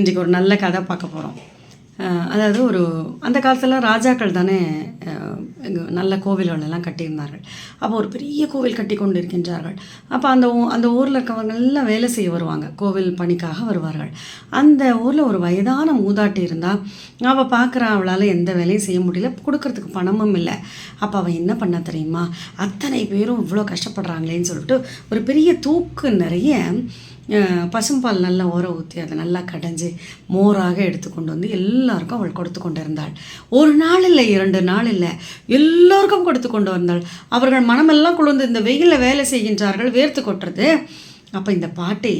இன்றைக்கி ஒரு நல்ல கதை பார்க்க போகிறோம் அதாவது ஒரு அந்த காலத்தில் ராஜாக்கள் தானே நல்ல கோவில்களெல்லாம் கட்டியிருந்தார்கள். அப்போ ஒரு பெரிய கோவில் கட்டி கொண்டு இருக்கின்றார்கள் அப்போ அந்த ஊ- அந்த ஊரில் இருக்கவங்க எல்லாம் வேலை செய்ய வருவாங்க. கோவில் பணிக்காக வருவார்கள். அந்த ஊரில் ஒரு வயதான மூதாட்டி இருந்தால் அவள் பார்க்குறா அவளால் எந்த வேலையும் செய்ய முடியல. கொடுக்கறதுக்கு பணமும் இல்லை. அப்போ அவள் என்ன பண்ண தெரியுமா? அத்தனை பேரும் இவ்வளோ கஷ்டப்படுறாங்களேன்னு சொல்லிட்டு ஒரு பெரிய தூக்கு நிறைய பசும்பால் நல்லா ஊற ஊற்றி அதை நல்லா கடைஞ்சி மோராக எடுத்து கொண்டு வந்து எல்லாருக்கும் அவள் கொடுத்து கொண்டு இருந்தாள் ஒரு நாள் இல்லை இரண்டு நாள் இல்லை. எல்லோருக்கும் கொடுத்து கொண்டு வந்தாள். அவர்கள் மனமெல்லாம் குளிர்ந்து இந்த வெயிலில் வேலை செய்கின்றார்கள் வேர்த்து கொட்டுறது. அப்போ இந்த பாட்டி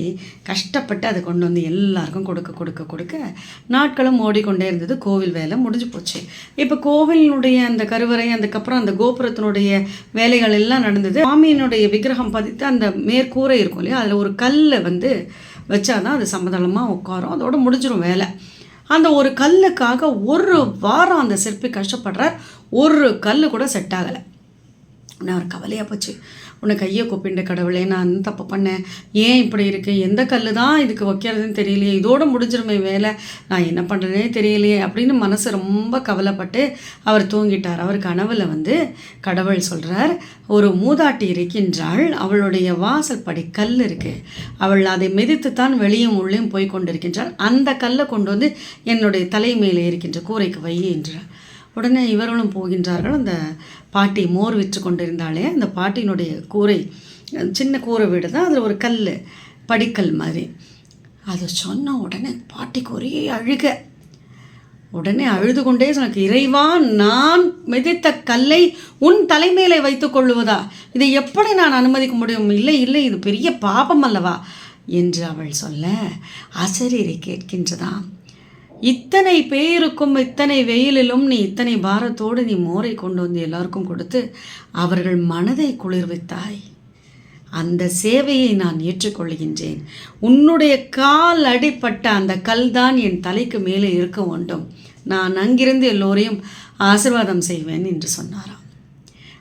கஷ்டப்பட்டு அதை கொண்டு வந்து எல்லாருக்கும் கொடுக்க கொடுக்க கொடுக்க நாட்களும் ஓடிக்கொண்டே இருந்தது. கோவில் வேலை முடிஞ்சு போச்சு. இப்போ கோவிலினுடைய அந்த கருவறை அதுக்கப்புறம் அந்த கோபுரத்தினுடைய வேலைகள் எல்லாம் நடந்தது. சுவாமியினுடைய விக்கிரகம் பதித்து அந்த மேற்கூரை இருக்கும் இல்லையா? அதில் ஒரு கல்லை வந்து வச்சாதான் அது சமதளமாக உட்காரும். அதோட முடிஞ்சிடும் வேலை. அந்த ஒரு கல்லுக்காக ஒரு வாரம் அந்த சிற்பி கஷ்டப்படுறார். ஒரு கல் கூட செட் ஆகலை. நான் ஒரு கவலையாக போச்சு. உன்னை கையை கூப்பிண்டு கடவுளே நான் தப்பு பண்ணேன்? ஏன் இப்படி இருக்குது எந்த கல் தான் இதுக்கு வைக்கிறதுன்னு தெரியலையே. இதோடு முடிஞ்சிருமே வேலை. நான் என்ன பண்ணுறதுனே தெரியலையே அப்படின்னு மனசு ரொம்ப கவலைப்பட்டு அவர் தூங்கிட்டார். அவர் கனவில் வந்து கடவுள் சொல்கிறார் ஒரு மூதாட்டி இருக்கின்றாள். அவளுடைய வாசல் படி கல் இருக்குது அவள் அதை மிதித்துத்தான் வெளியும் உள்ளேயும் போய் கொண்டிருக்கின்றாள். அந்த கல்லை கொண்டு வந்து என்னுடைய தலை மேலே இருக்கின்ற கூரைக்கு வை என்றார். உடனே இவர்களும் போகின்றார்கள். அந்த பாட்டி மோர் விற்று கொண்டிருந்தாலே அந்த பாட்டியினுடைய கூரை சின்ன கூரை வீடு தான். அதில் ஒரு கல் படிக்கல் மாதிரி. அது சொன்ன உடனே பாட்டிக்கு ஒரே அழுக. உடனே அழுது கொண்டே சொனக்கு இறைவா நான் மிதித்த கல்லை உன் தலைமையிலே வைத்துக் கொள்ளுவதா? இதை எப்படி நான் அனுமதிக்க முடியும்? இல்லை இல்லை இது பெரிய பாபம் அல்லவா? என்று அவள் சொல்ல அசரீரை கேட்கின்றதாம். இத்தனை பேருக்கும் இத்தனை வெயிலிலும் நீ இத்தனை பாரத்தோடு நீ மோரை கொண்டு வந்து எல்லாருக்கும் கொடுத்து அவர்கள் மனதை குளிர்வித்தாய். அந்த சேவையை நான் ஏற்றுக்கொள்கின்றேன். உன்னுடைய கால் அடிப்பட்ட அந்த கல் தான் என் தலைக்கு மேலே இருக்க வேண்டும். நான் அங்கிருந்து எல்லோரையும் ஆசிர்வாதம் செய்வேன் என்று சொன்னாராம்.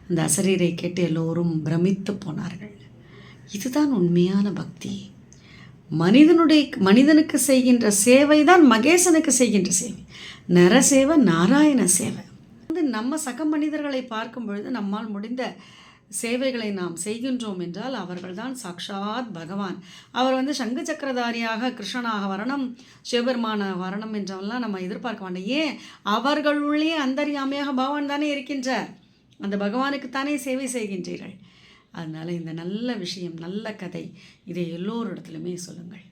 அந்த அசரீரை கேட்டு எல்லோரும் பிரமித்து போனார்கள். இதுதான் உண்மையான பக்தி. மனிதனுடைய மனிதனுக்கு செய்கின்ற சேவை தான் மகேசனுக்கு செய்கின்ற சேவை. நரசேவை நாராயண சேவை. வந்து நம்ம சக மனிதர்களை பார்க்கும் பொழுது நம்மால் முடிந்த சேவைகளை நாம் செய்கின்றோம் என்றால் அவர்கள்தான் சாக்ஷாத் பகவான். அவர் வந்து சங்கு சக்கரதாரியாக கிருஷ்ணனாக வரணும் சிவபெருமான வரணும் என்றவெல்லாம் நம்ம எதிர்பார்க்க வேண்டாம் ஏன்? அவர்களுள்ளே அந்தரியாமையாக பகவான் தானே இருக்கின்றார். அந்த பகவானுக்கு தானே சேவை செய்கின்றீர்கள். அதனால் இந்த நல்ல விஷயம் நல்ல கதை இதை எல்லோரிடத்திலுமே சொல்லுங்கள்.